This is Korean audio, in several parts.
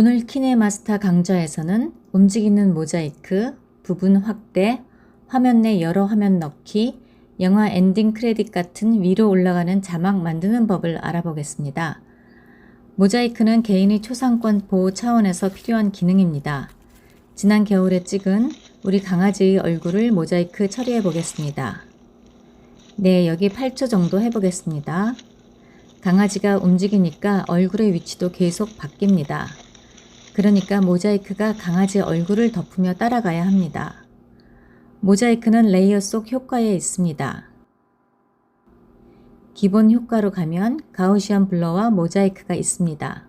오늘 키네마스터 강좌에서는 움직이는 모자이크, 부분 확대, 화면 내 여러 화면 넣기, 영화 엔딩 크레딧 같은 위로 올라가는 자막 만드는 법을 알아보겠습니다. 모자이크는 개인의 초상권 보호 차원에서 필요한 기능입니다. 지난 겨울에 찍은 우리 강아지의 얼굴을 모자이크 처리해 보겠습니다. 네, 여기 8초 정도 해보겠습니다. 강아지가 움직이니까 얼굴의 위치도 계속 바뀝니다. 그러니까 모자이크가 강아지 얼굴을 덮으며 따라가야 합니다. 모자이크는 레이어 속 효과에 있습니다. 기본 효과로 가면 가우시안 블러와 모자이크가 있습니다.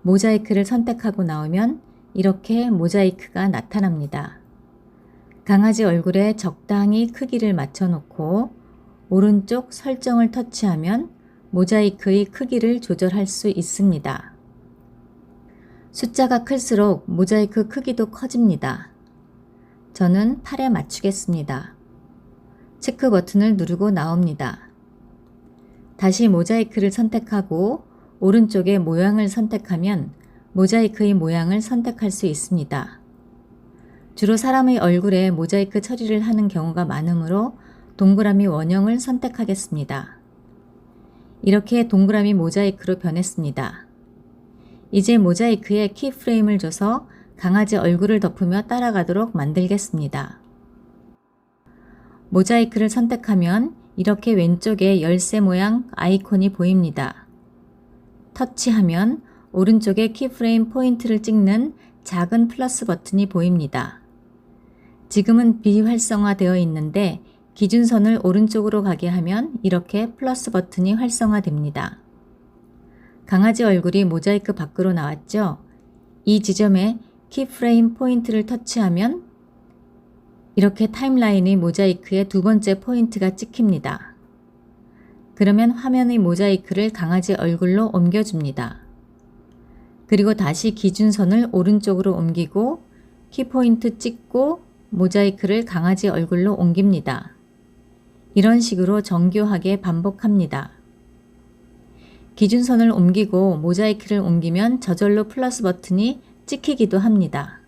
모자이크를 선택하고 나오면 이렇게 모자이크가 나타납니다. 강아지 얼굴에 적당히 크기를 맞춰놓고 오른쪽 설정을 터치하면 모자이크의 크기를 조절할 수 있습니다. 숫자가 클수록 모자이크 크기도 커집니다. 저는 8에 맞추겠습니다. 체크 버튼을 누르고 나옵니다. 다시 모자이크를 선택하고 오른쪽에 모양을 선택하면 모자이크의 모양을 선택할 수 있습니다. 주로 사람의 얼굴에 모자이크 처리를 하는 경우가 많으므로 동그라미 원형을 선택하겠습니다. 이렇게 동그라미 모자이크로 변했습니다. 이제 모자이크에 키프레임을 줘서 강아지 얼굴을 덮으며 따라가도록 만들겠습니다. 모자이크를 선택하면 이렇게 왼쪽에 열쇠 모양 아이콘이 보입니다. 터치하면 오른쪽에 키프레임 포인트를 찍는 작은 플러스 버튼이 보입니다. 지금은 비활성화되어 있는데 기준선을 오른쪽으로 가게 하면 이렇게 플러스 버튼이 활성화됩니다. 강아지 얼굴이 모자이크 밖으로 나왔죠? 이 지점에 키프레임 포인트를 터치하면 이렇게 타임라인의 모자이크의 두 번째 포인트가 찍힙니다. 그러면 화면의 모자이크를 강아지 얼굴로 옮겨줍니다. 그리고 다시 기준선을 오른쪽으로 옮기고 키포인트 찍고 모자이크를 강아지 얼굴로 옮깁니다. 이런 식으로 정교하게 반복합니다. 기준선을 옮기고 모자이크를 옮기면 저절로 플러스 버튼이 찍히기도 합니다.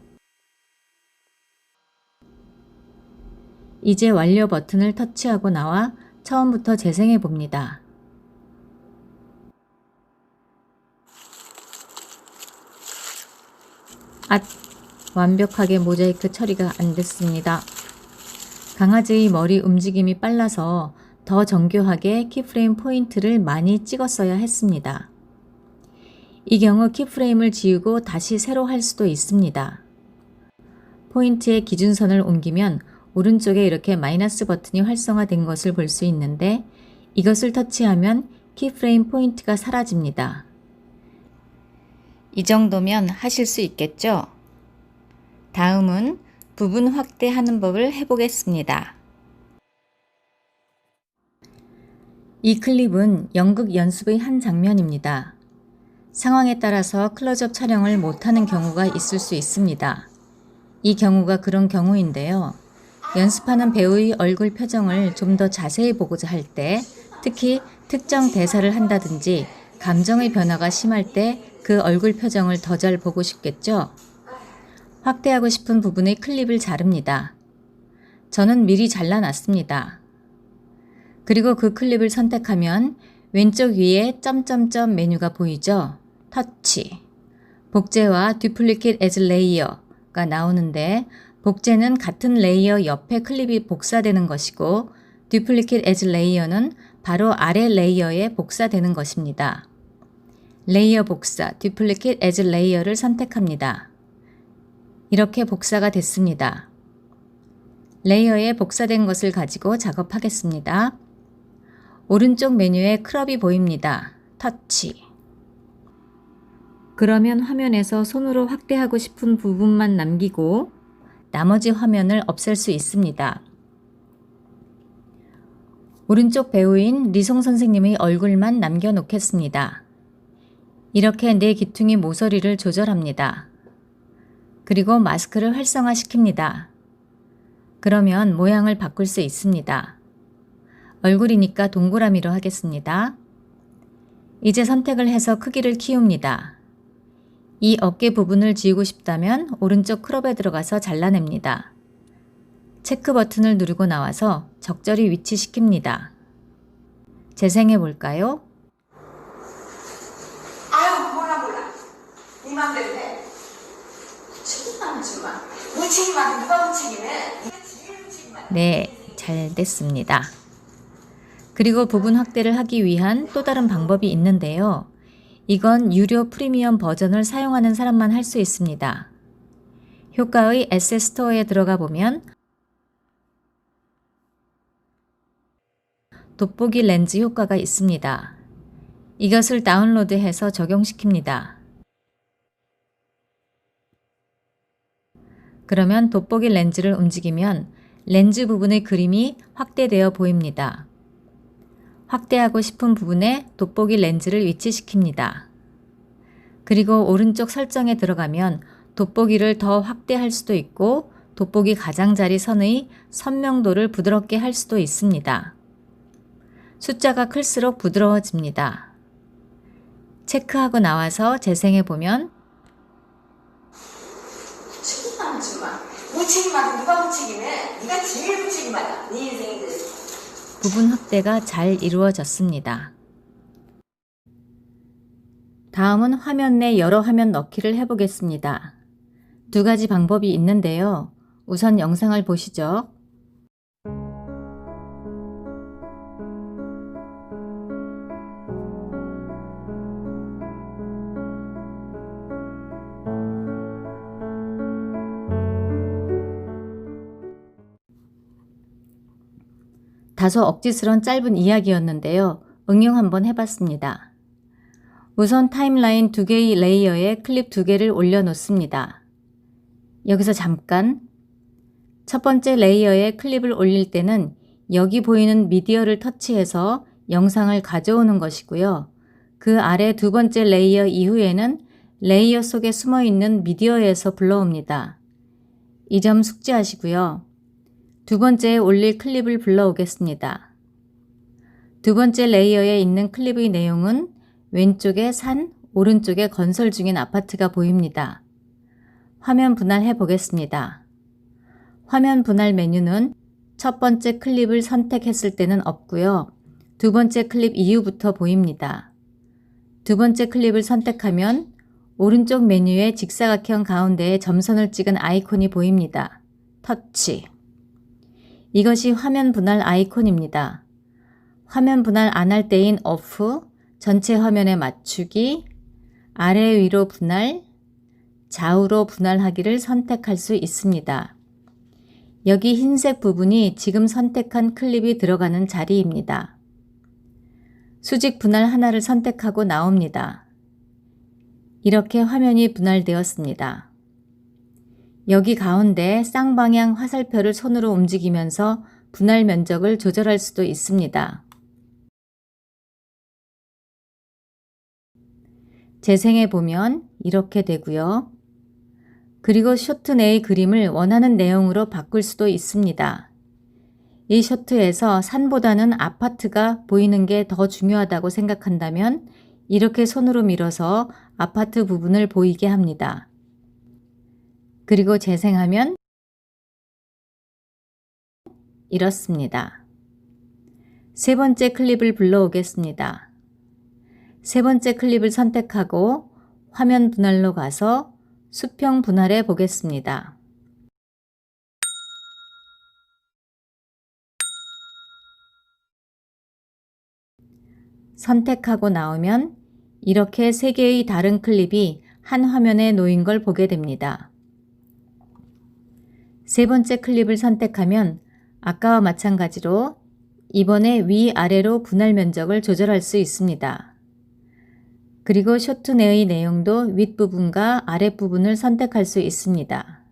이제 완료 버튼을 터치하고 나와 처음부터 재생해 봅니다. 앗! 완벽하게 모자이크 처리가 안 됐습니다. 강아지의 머리 움직임이 빨라서 더 정교하게 키프레임 포인트를 많이 찍었어야 했습니다. 이 경우 키프레임을 지우고 다시 새로 할 수도 있습니다. 포인트의 기준선을 옮기면 오른쪽에 이렇게 마이너스 버튼이 활성화된 것을 볼 수 있는데 이것을 터치하면 키프레임 포인트가 사라집니다. 이 정도면 하실 수 있겠죠? 다음은 부분 확대하는 법을 해보겠습니다. 이 클립은 연극 연습의 한 장면입니다. 상황에 따라서 클로즈업 촬영을 못하는 경우가 있을 수 있습니다. 이 경우가 그런 경우인데요. 연습하는 배우의 얼굴 표정을 좀 더 자세히 보고자 할 때, 특히 특정 대사를 한다든지 감정의 변화가 심할 때 그 얼굴 표정을 더 잘 보고 싶겠죠? 확대하고 싶은 부분의 클립을 자릅니다. 저는 미리 잘라놨습니다. 그리고 그 클립을 선택하면 왼쪽 위에 점점점 메뉴가 보이죠? 터치. 복제와 듀플리킷 에즈 레이어가 나오는데 복제는 같은 레이어 옆에 클립이 복사되는 것이고 듀플리킷 에즈 레이어는 바로 아래 레이어에 복사되는 것입니다. 레이어 복사, 듀플리킷 에즈 레이어를 선택합니다. 이렇게 복사가 됐습니다. 레이어에 복사된 것을 가지고 작업하겠습니다. 오른쪽 메뉴에 크롭이 보입니다. 터치. 그러면 화면에서 손으로 확대하고 싶은 부분만 남기고 나머지 화면을 없앨 수 있습니다. 오른쪽 배우인 리송 선생님의 얼굴만 남겨놓겠습니다. 이렇게 내 귀퉁이 모서리를 조절합니다. 그리고 마스크를 활성화시킵니다. 그러면 모양을 바꿀 수 있습니다. 얼굴이니까 동그라미로 하겠습니다. 이제 선택을 해서 크기를 키웁니다. 이 어깨 부분을 지우고 싶다면 오른쪽 크롭에 들어가서 잘라냅니다. 체크 버튼을 누르고 나와서 적절히 위치시킵니다. 재생해 볼까요? 아유 몰라 몰라 네 제일 무책임하다 네, 잘 됐습니다. 그리고 부분 확대를 하기 위한 또 다른 방법이 있는데요. 이건 유료 프리미엄 버전을 사용하는 사람만 할 수 있습니다. 효과의 에세 스토어에 들어가 보면 돋보기 렌즈 효과가 있습니다. 이것을 다운로드해서 적용시킵니다. 그러면 돋보기 렌즈를 움직이면 렌즈 부분의 그림이 확대되어 보입니다. 확대하고 싶은 부분에 돋보기 렌즈를 위치시킵니다. 그리고 오른쪽 설정에 들어가면 돋보기를 더 확대할 수도 있고 돋보기 가장자리 선의 선명도를 부드럽게 할 수도 있습니다. 숫자가 클수록 부드러워집니다. 체크하고 나와서 재생해 보면 무책임만 주마 무책임만 누가 무책임해 네가 제일 무책임하다 네 그래 부분 확대가 잘 이루어졌습니다. 다음은 화면 내 여러 화면 넣기를 해보겠습니다. 두 가지 방법이 있는데요. 우선 영상을 보시죠. 다소 억지스런 짧은 이야기였는데요. 응용 한번 해봤습니다. 우선 타임라인 두 개의 레이어에 클립 두 개를 올려놓습니다. 여기서 잠깐 첫 번째 레이어에 클립을 올릴 때는 여기 보이는 미디어를 터치해서 영상을 가져오는 것이고요. 그 아래 두 번째 레이어 이후에는 레이어 속에 숨어 있는 미디어에서 불러옵니다. 이 점 숙지하시고요. 두 번째에 올릴 클립을 불러오겠습니다. 두 번째 레이어에 있는 클립의 내용은 왼쪽에 산, 오른쪽에 건설 중인 아파트가 보입니다. 화면 분할해 보겠습니다. 화면 분할 메뉴는 첫 번째 클립을 선택했을 때는 없고요. 두 번째 클립 이후부터 보입니다. 두 번째 클립을 선택하면 오른쪽 메뉴의 직사각형 가운데에 점선을 찍은 아이콘이 보입니다. 터치. 이것이 화면 분할 아이콘입니다. 화면 분할 안 할 때인 오프, 전체 화면에 맞추기, 아래 위로 분할, 좌우로 분할하기를 선택할 수 있습니다. 여기 흰색 부분이 지금 선택한 클립이 들어가는 자리입니다. 수직 분할 하나를 선택하고 나옵니다. 이렇게 화면이 분할되었습니다. 여기 가운데 쌍방향 화살표를 손으로 움직이면서 분할 면적을 조절할 수도 있습니다. 재생해 보면 이렇게 되고요. 그리고 쇼트 내의 그림을 원하는 내용으로 바꿀 수도 있습니다. 이 쇼트에서 산보다는 아파트가 보이는 게 더 중요하다고 생각한다면 이렇게 손으로 밀어서 아파트 부분을 보이게 합니다. 그리고 재생하면 이렇습니다. 세 번째 클립을 불러오겠습니다. 세 번째 클립을 선택하고 화면 분할로 가서 수평 분할해 보겠습니다. 선택하고 나오면 이렇게 세 개의 다른 클립이 한 화면에 놓인 걸 보게 됩니다. 세 번째 클립을 선택하면 아까와 마찬가지로 이번에 위아래로 분할 면적을 조절할 수 있습니다. 그리고 쇼트 내의 내용도 윗부분과 아랫부분을 선택할 수 있습니다.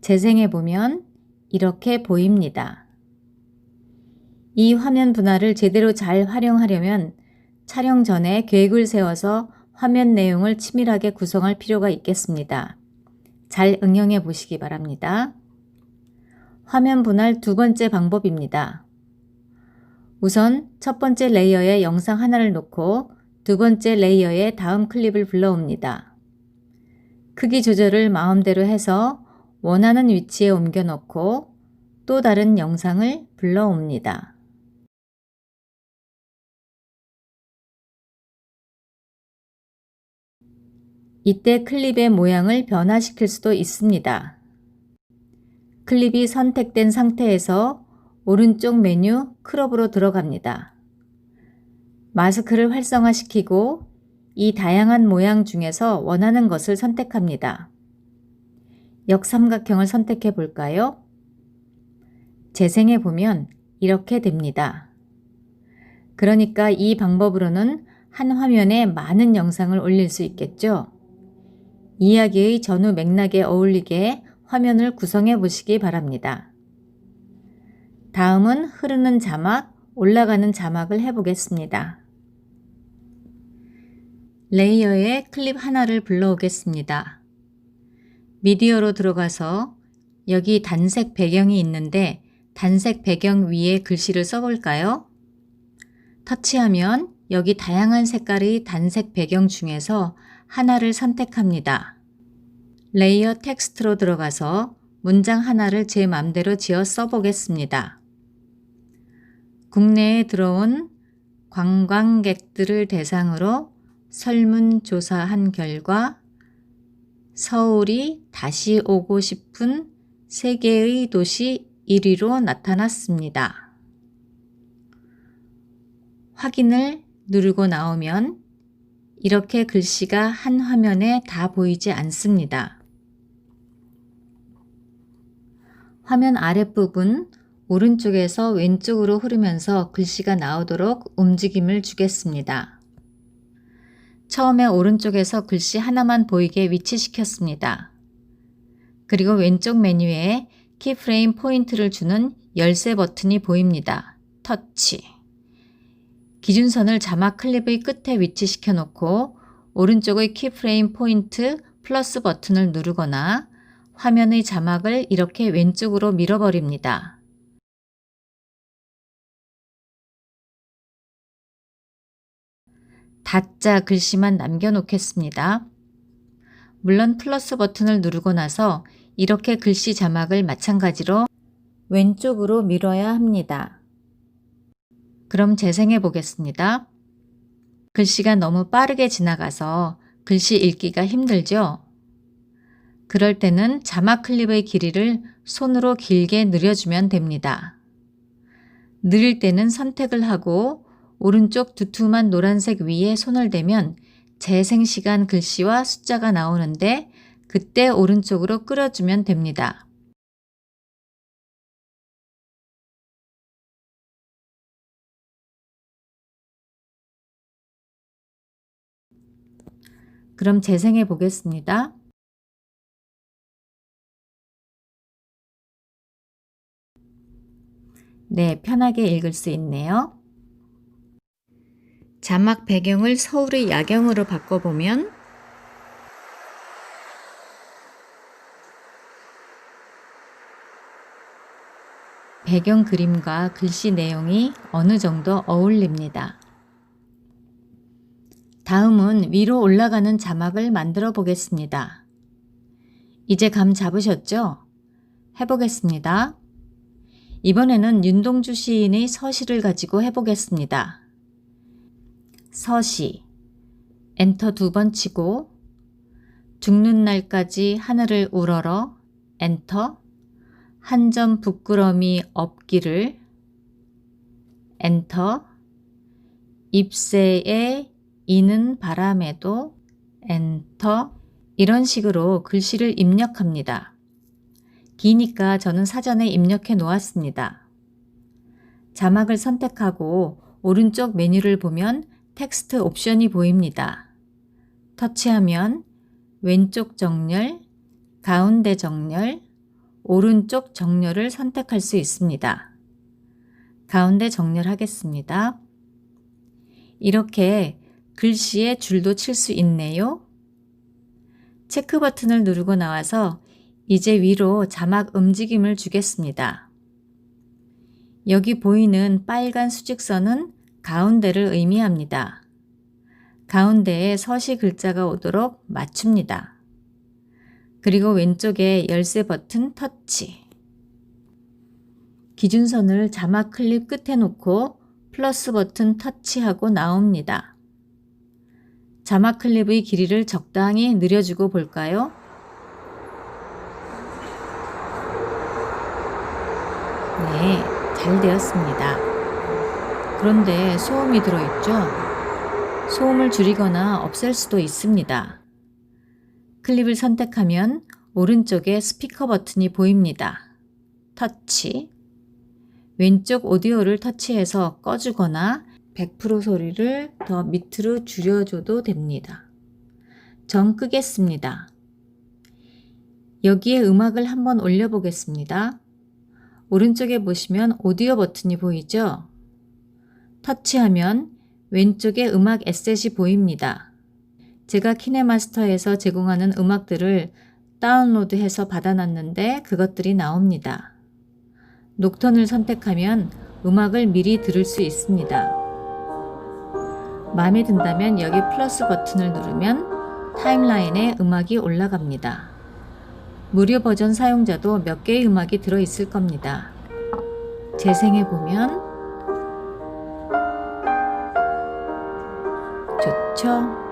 재생해 보면 이렇게 보입니다. 이 화면 분할을 제대로 잘 활용하려면 촬영 전에 계획을 세워서 화면 내용을 치밀하게 구성할 필요가 있겠습니다. 잘 응용해 보시기 바랍니다. 화면 분할 두 번째 방법입니다. 우선 첫 번째 레이어에 영상 하나를 놓고 두 번째 레이어의 다음 클립을 불러옵니다. 크기 조절을 마음대로 해서 원하는 위치에 옮겨 놓고 또 다른 영상을 불러옵니다. 이때 클립의 모양을 변화시킬 수도 있습니다. 클립이 선택된 상태에서 오른쪽 메뉴 크롭으로 들어갑니다. 마스크를 활성화시키고 이 다양한 모양 중에서 원하는 것을 선택합니다. 역삼각형을 선택해 볼까요? 재생해 보면 이렇게 됩니다. 그러니까 이 방법으로는 한 화면에 많은 영상을 올릴 수 있겠죠? 이야기의 전후 맥락에 어울리게 화면을 구성해 보시기 바랍니다. 다음은 흐르는 자막, 올라가는 자막을 해보겠습니다. 레이어에 클립 하나를 불러오겠습니다. 미디어로 들어가서 여기 단색 배경이 있는데 단색 배경 위에 글씨를 써볼까요? 터치하면 여기 다양한 색깔의 단색 배경 중에서 하나를 선택합니다. 레이어 텍스트로 들어가서 문장 하나를 제 맘대로 지어 써보겠습니다. 국내에 들어온 관광객들을 대상으로 설문조사한 결과 서울이 다시 오고 싶은 세계의 도시 1위로 나타났습니다. 확인을 누르고 나오면 이렇게 글씨가 한 화면에 다 보이지 않습니다. 화면 아랫부분 오른쪽에서 왼쪽으로 흐르면서 글씨가 나오도록 움직임을 주겠습니다. 처음에 오른쪽에서 글씨 하나만 보이게 위치시켰습니다. 그리고 왼쪽 메뉴에 키프레임 포인트를 주는 열쇠 버튼이 보입니다. 터치. 기준선을 자막 클립의 끝에 위치시켜 놓고 오른쪽의 키프레임 포인트 플러스 버튼을 누르거나 화면의 자막을 이렇게 왼쪽으로 밀어버립니다. 다짜 글씨만 남겨놓겠습니다. 물론 플러스 버튼을 누르고 나서 이렇게 글씨 자막을 마찬가지로 왼쪽으로 밀어야 합니다. 그럼 재생해 보겠습니다. 글씨가 너무 빠르게 지나가서 글씨 읽기가 힘들죠? 그럴 때는 자막 클립의 길이를 손으로 길게 늘려주면 됩니다. 느릴 때는 선택을 하고 오른쪽 두툼한 노란색 위에 손을 대면 재생시간 글씨와 숫자가 나오는데 그때 오른쪽으로 끌어주면 됩니다. 그럼 재생해 보겠습니다. 네, 편하게 읽을 수 있네요. 자막 배경을 서울의 야경으로 바꿔보면 배경 그림과 글씨 내용이 어느 정도 어울립니다. 다음은 위로 올라가는 자막을 만들어 보겠습니다. 이제 감 잡으셨죠? 해보겠습니다. 이번에는 윤동주 시인의 서시를 가지고 해보겠습니다. 서시 엔터 두 번 치고 죽는 날까지 하늘을 우러러 엔터 한 점 부끄럼이 없기를 엔터 잎새에 이는 바람에도 엔터 이런 식으로 글씨를 입력합니다. 기니까 저는 사전에 입력해 놓았습니다. 자막을 선택하고 오른쪽 메뉴를 보면 텍스트 옵션이 보입니다. 터치하면 왼쪽 정렬, 가운데 정렬, 오른쪽 정렬을 선택할 수 있습니다. 가운데 정렬하겠습니다. 이렇게 글씨에 줄도 칠 수 있네요. 체크 버튼을 누르고 나와서 이제 위로 자막 움직임을 주겠습니다. 여기 보이는 빨간 수직선은 가운데를 의미합니다. 가운데에 서시 글자가 오도록 맞춥니다. 그리고 왼쪽에 열쇠 버튼 터치. 기준선을 자막 클립 끝에 놓고 플러스 버튼 터치하고 나옵니다. 자막 클립의 길이를 적당히 늘려주고 볼까요? 네, 잘 되었습니다. 그런데 소음이 들어있죠? 소음을 줄이거나 없앨 수도 있습니다. 클립을 선택하면 오른쪽에 스피커 버튼이 보입니다. 터치. 왼쪽 오디오를 터치해서 꺼주거나 100% 소리를 더 밑으로 줄여줘도 됩니다. 전 끄겠습니다. 여기에 음악을 한번 올려보겠습니다. 오른쪽에 보시면 오디오 버튼이 보이죠? 터치하면 왼쪽에 음악 에셋이 보입니다. 제가 키네마스터에서 제공하는 음악들을 다운로드해서 받아놨는데 그것들이 나옵니다. 녹턴을 선택하면 음악을 미리 들을 수 있습니다. 마음에 든다면 여기 플러스 버튼을 누르면 타임라인에 음악이 올라갑니다. 무료 버전 사용자도 몇 개의 음악이 들어있을 겁니다. 재생해 보면 좋죠?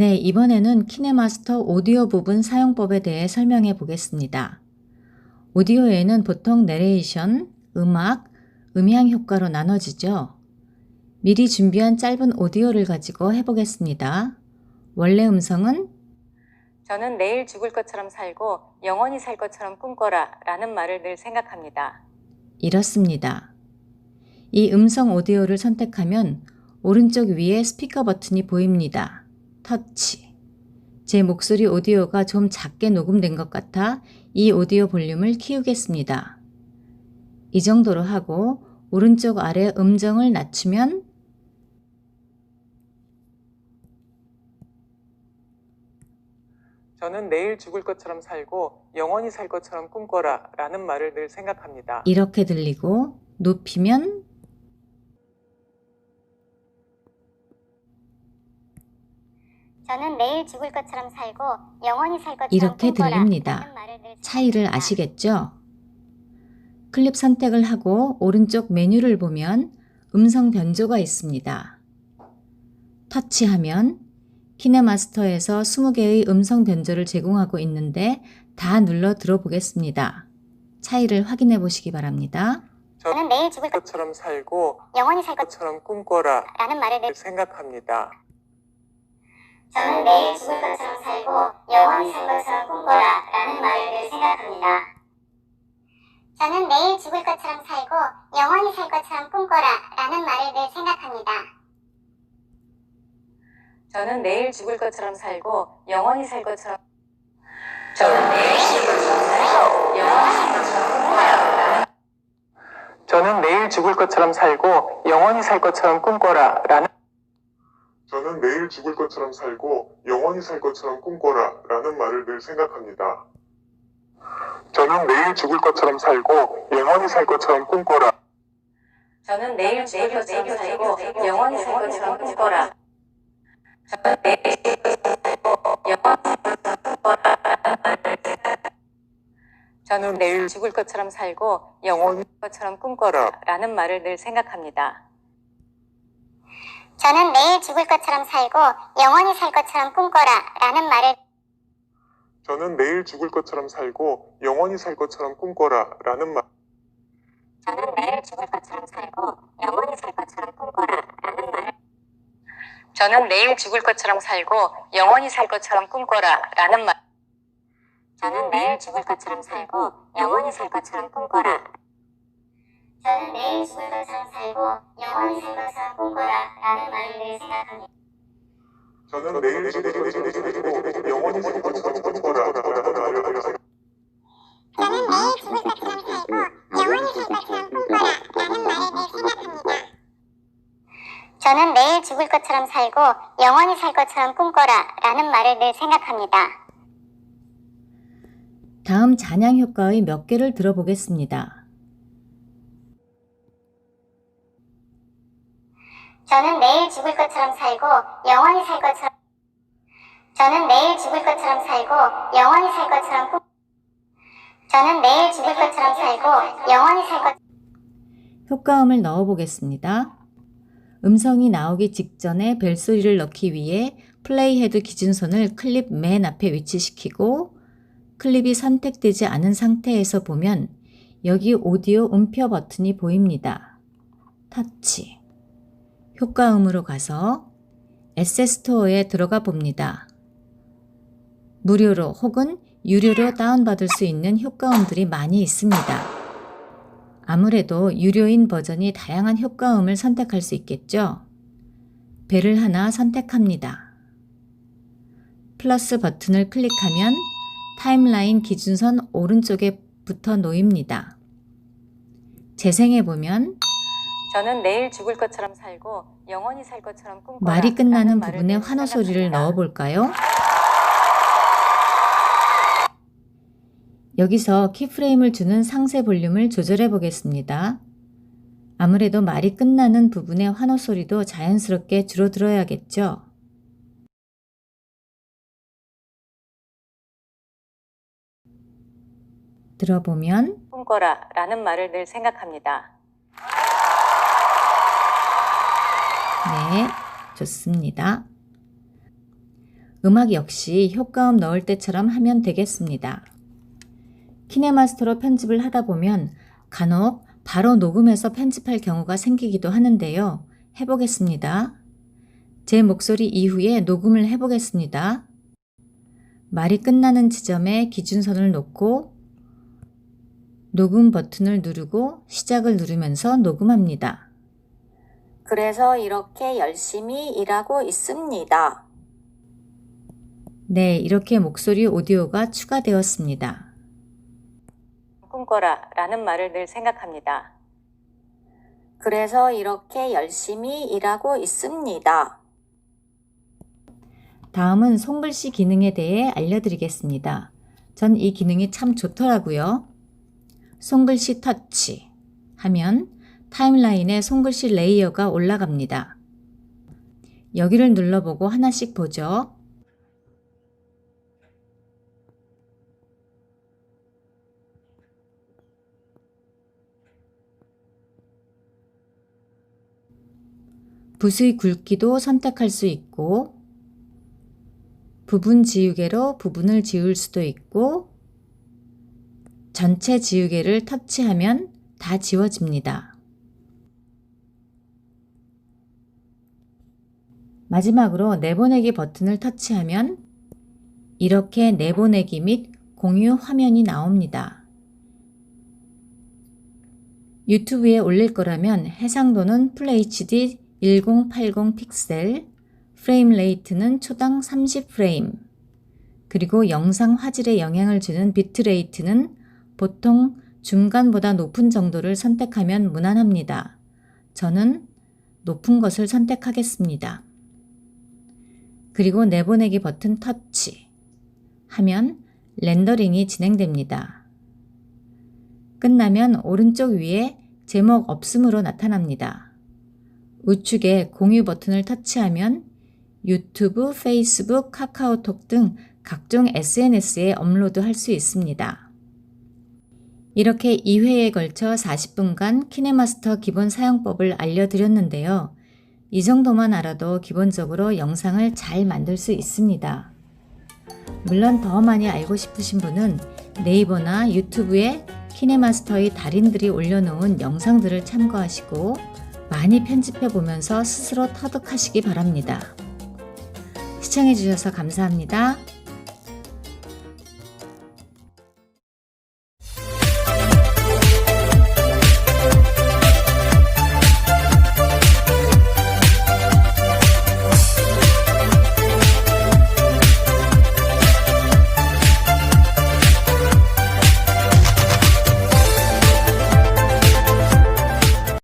네, 이번에는 키네마스터 오디오 부분 사용법에 대해 설명해 보겠습니다. 오디오에는 보통 내레이션, 음악, 음향 효과로 나눠지죠. 미리 준비한 짧은 오디오를 가지고 해보겠습니다. 원래 음성은 저는 내일 죽을 것처럼 살고 영원히 살 것처럼 꿈꿔라 라는 말을 늘 생각합니다. 이렇습니다. 이 음성 오디오를 선택하면 오른쪽 위에 스피커 버튼이 보입니다. 터치. 제 목소리 오디오가 좀 작게 녹음된 것 같아 이 오디오 볼륨을 키우겠습니다. 이 정도로 하고 오른쪽 아래 음정을 낮추면 저는 내일 죽을 것처럼 살고 영원히 살 것처럼 꿈꿔라 라는 말을 늘 생각합니다. 이렇게 들리고 높이면 저는 내일 죽을 것처럼 살고 영원히 살 것처럼 이렇게 꿈꿔라 들립니다. 라는 말을 늘 차이를 생각합니다. 아시겠죠? 클립 선택을 하고 오른쪽 메뉴를 보면 음성 변조가 있습니다. 터치하면 키네마스터에서 20개의 음성 변조를 제공하고 있는데 다 눌러 들어보겠습니다. 차이를 확인해 보시기 바랍니다. 저는 내일 죽을 것 것처럼 살고 영원히 살 것처럼 꿈꿔라 것라는 말을 늘늘 생각합니다. 저는 내일 죽을 것처럼 살고 영원히 살 것처럼 꿈꿔라 라는 말을 늘 생각합니다. 저는 내일 죽을 것처럼 살고 영원히 살 것처럼 꿈꿔라 라는 말을 늘 생각합니다. 저는 내일 죽을 것처럼 살고 영원히 살 것처럼 저는 내일 죽을 것처럼 살고 영원히 살 것처럼 꿈꿔라. 저는 내일 죽을 것처럼 살고 영원히 살 것처럼 꿈꿔라 라는 저는 내일 죽을 것처럼 살고 영원히 살 것처럼 꿈꿔라 라는 말을 늘 생각합니다. 저는 내일 죽을 것처럼 살고 영원히 살 것처럼 꿈꿔라. 저는 내일 죽을 것처럼 살고 영원히 살 것처럼 꿈꿔라. 저는 내일 죽을 것처럼 살고 영원히 살 것처럼 꿈꿔라 라는 말을 늘 생각합니다. 저는 내일 죽을 것처럼 살고 영원히 살 것처럼 꿈꿔라 라는 말을 저는 내일 죽을 것처럼 살고 영원히 살 것처럼 꿈꿔라 라는 말. 저는 내일 죽을 것처럼 살고 영원히 살 것처럼 꿈꿔라 라는 말을 저는 내일 죽을 것처럼 살고 영원히 살 것처럼 꿈꿔라 라는 말. 저는 내일 죽을 것처럼 살고 영원히 살 것처럼 꿈꿔라. 저는 내일 죽을 것처럼 살고 영원히 살 것처럼 꿈꿔라 라는 말을 늘 생각합니다. 저는 내일 죽을 것처럼 살고 영원히 살 것처럼 꿈꿔라 라는 말을 늘 생각합니다. 저는 내일 죽을 것처럼 살고 영원히 살 것처럼 꿈꿔라 라는 말을 늘 생각합니다. 저는 내일 죽을 것처럼 살고 영원히 살 것처럼 꿈꿔라 라는 말을 늘 생각합니다. 다음 잔향 효과의 몇 개를 들어보겠습니다. 저는 내일 죽을 것처럼 살고 영원히 살 것처럼 저는 내일 죽을 것처럼 살고 영원히 살 것처럼 꿈 저는 내일 죽을 것처럼 살고 영원히 살 것. 효과음을 넣어 보겠습니다. 음성이 나오기 직전에 벨소리를 넣기 위해 플레이헤드 기준선을 클립 맨 앞에 위치시키고 클립이 선택되지 않은 상태에서 보면 여기 오디오 음표 버튼이 보입니다. 터치. 효과음으로 가서 에세스토어에 들어가 봅니다. 무료로 혹은 유료로 다운받을 수 있는 효과음들이 많이 있습니다. 아무래도 유료인 버전이 다양한 효과음을 선택할 수 있겠죠? 배를 하나 선택합니다. 플러스 버튼을 클릭하면 타임라인 기준선 오른쪽에 붙어 놓입니다. 재생해보면 저는 내일 죽을 것처럼 살고 영원히 살 것처럼 꿈꿔라. 말이 끝나는 부분에 늘 환호 소리를. 넣어볼까요? 여기서 키프레임을 주는 상세 볼륨을 조절해 보겠습니다. 아무래도 말이 끝나는 부분의 환호 소리도 자연스럽게 줄어들어야겠죠? 들어보면 꿈꿔라 라는 말을 늘 생각합니다. 네, 좋습니다. 음악 역시 효과음 넣을 때처럼 하면 되겠습니다. 키네마스터로 편집을 하다 보면 간혹 바로 녹음해서 편집할 경우가 생기기도 하는데요. 해보겠습니다. 제 목소리 이후에 녹음을 해보겠습니다. 말이 끝나는 지점에 기준선을 놓고 녹음 버튼을 누르고 시작을 누르면서 녹음합니다. 그래서 이렇게 열심히 일하고 있습니다. 네, 이렇게 목소리 오디오가 추가되었습니다. 꿈꿔라 라는 말을 늘 생각합니다. 그래서 이렇게 열심히 일하고 있습니다. 다음은 손글씨 기능에 대해 알려드리겠습니다. 전 이 기능이 참 좋더라고요. 손글씨 터치 하면 타임라인에 손글씨 레이어가 올라갑니다. 여기를 눌러보고 하나씩 보죠. 붓의 굵기도 선택할 수 있고 부분 지우개로 부분을 지울 수도 있고 전체 지우개를 터치하면 다 지워집니다. 마지막으로 내보내기 버튼을 터치하면 이렇게 내보내기 및 공유 화면이 나옵니다. 유튜브에 올릴 거라면 해상도는 FHD 1080 픽셀, 프레임 레이트는 초당 30프레임, 그리고 영상 화질에 영향을 주는 비트레이트는 보통 중간보다 높은 정도를 선택하면 무난합니다. 저는 높은 것을 선택하겠습니다. 그리고 내보내기 버튼 터치 하면 렌더링이 진행됩니다. 끝나면 오른쪽 위에 제목 없음으로 나타납니다. 우측에 공유 버튼을 터치하면 유튜브, 페이스북, 카카오톡 등 각종 SNS에 업로드 할 수 있습니다. 이렇게 2회에 걸쳐 40분간 키네마스터 기본 사용법을 알려드렸는데요. 이 정도만 알아도 기본적으로 영상을 잘 만들 수 있습니다. 물론 더 많이 알고 싶으신 분은 네이버나 유튜브에 키네마스터의 달인들이 올려놓은 영상들을 참고하시고 많이 편집해 보면서 스스로 터득하시기 바랍니다. 시청해주셔서 감사합니다.